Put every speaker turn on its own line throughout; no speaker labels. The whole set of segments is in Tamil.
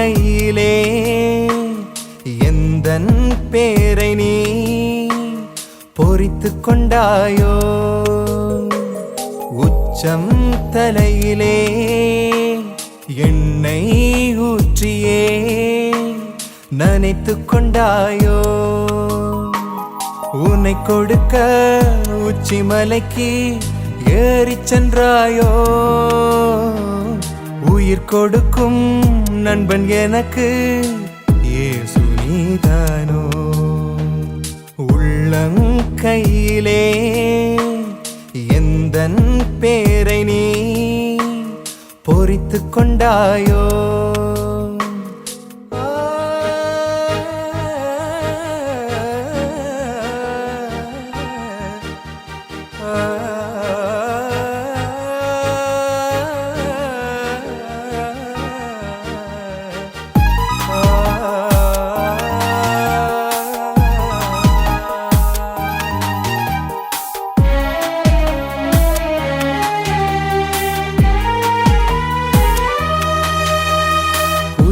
கையிலே எந்தன் பேரை நீ பொறித்து கொண்டாயோ? உச்சம் தலையிலே எண்ணெய் ஊற்றியே நினைத்து கொண்டாயோ? உன்னை கொடுக்க உச்சி மலைக்கு ஏறி சென்றாயோ? உயிர் கொடுக்கும் நண்பன் எனக்கு ஏசு நீதானோ? உள்ளங்கையிலே எந்த பேரை நீ பொறித்து கொண்டாயோ? Ah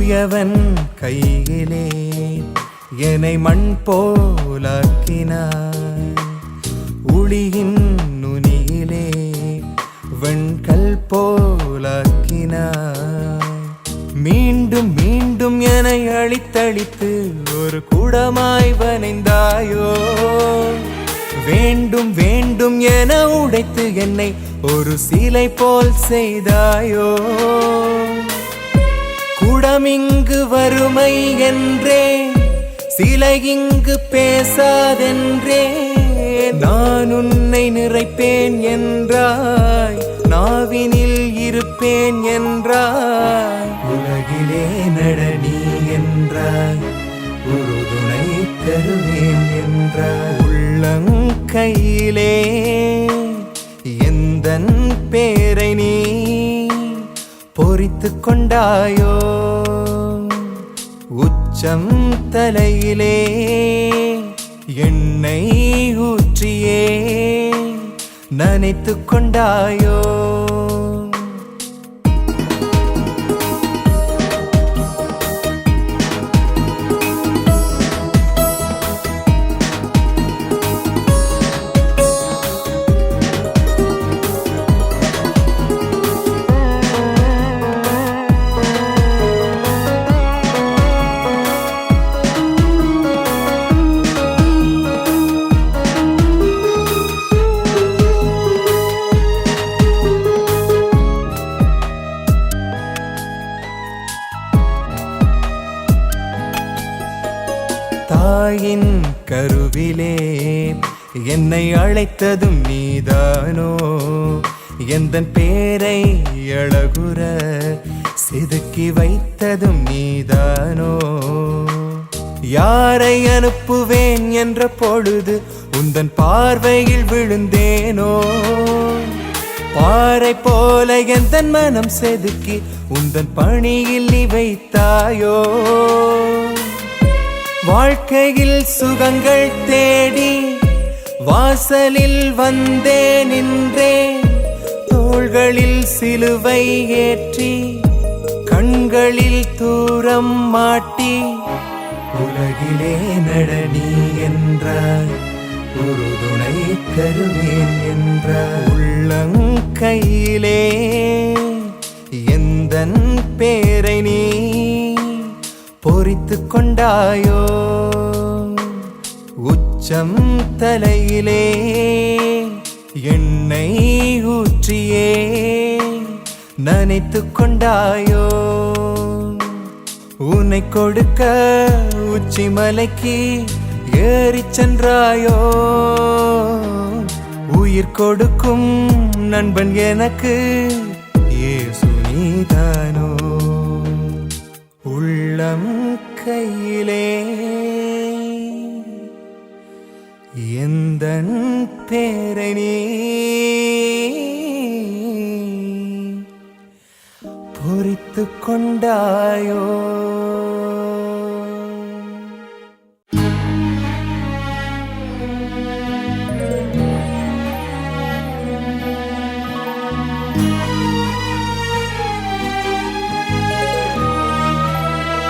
குயவன் கையிலே என்னை மண் போலாக்கினார் உளியின் நுனியிலே வெண்கல் போலாக்கினார் மீண்டும் மீண்டும் என்னை அழித்தழித்து ஒரு குடமாய் வனைந்தாயோ? வேண்டும் வேண்டும் என உடைத்து என்னை ஒரு சிலை போல் செய்தாயோ? குடமிங்கு வறுமை என்றே சிலையிங்கு பேசாதென்றே நான் உன்னை நிறைப்பேன் என்றாய் நாவினில் இருப்பேன் என்றாய். உலகிலே நடனி என்றாய் உறுதுணை தருவேன் என்றாய். உள்ளங்கையிலே எந்தன் பேரை நீ பொறித்து கொண்டாயோ உச்சம் தலையிலே எண்ணெய் ஊற்றியே நனைத்து கொண்டாயோ தாயின் கருவிலே என்னை அழைத்ததும் நீதானோ? எந்த பேரை அழகுற செதுக்கி வைத்ததும் நீதானோ? யாரை அனுப்புவேன் என்ற பொழுது உந்தன் பார்வையில் விழுந்தேனோ? பாறை போல எந்தன் மனம் செதுக்கி உந்தன் பணியில் நீ வைத்தாயோ வாழ்க்கையில் சுகங்கள் தேடி வாசலில் வந்தே நின்றேன் தோள்களில் சிலுவை ஏற்றி கண்களில் தூரம் மாட்டி உலகிலே நடனி என்றார் ஒரு துணை தருவேன் என்ற உள்ளங்கையிலே எந்தன் பேர பொறித்து கொண்டாயோ? உச்சம் தலையிலே எண்ணெய் ஊற்றியே நனைத்து கொண்டாயோ? உன்னை கொடுக்க உச்சி மலைக்கு ஏறி சென்றாயோ? உயிர் கொடுக்கும் நண்பன் எனக்கு ஏசு நீதானோ? உள்ளம் கையிலே எந்த பேரை பொறித்து கொண்டாயோ?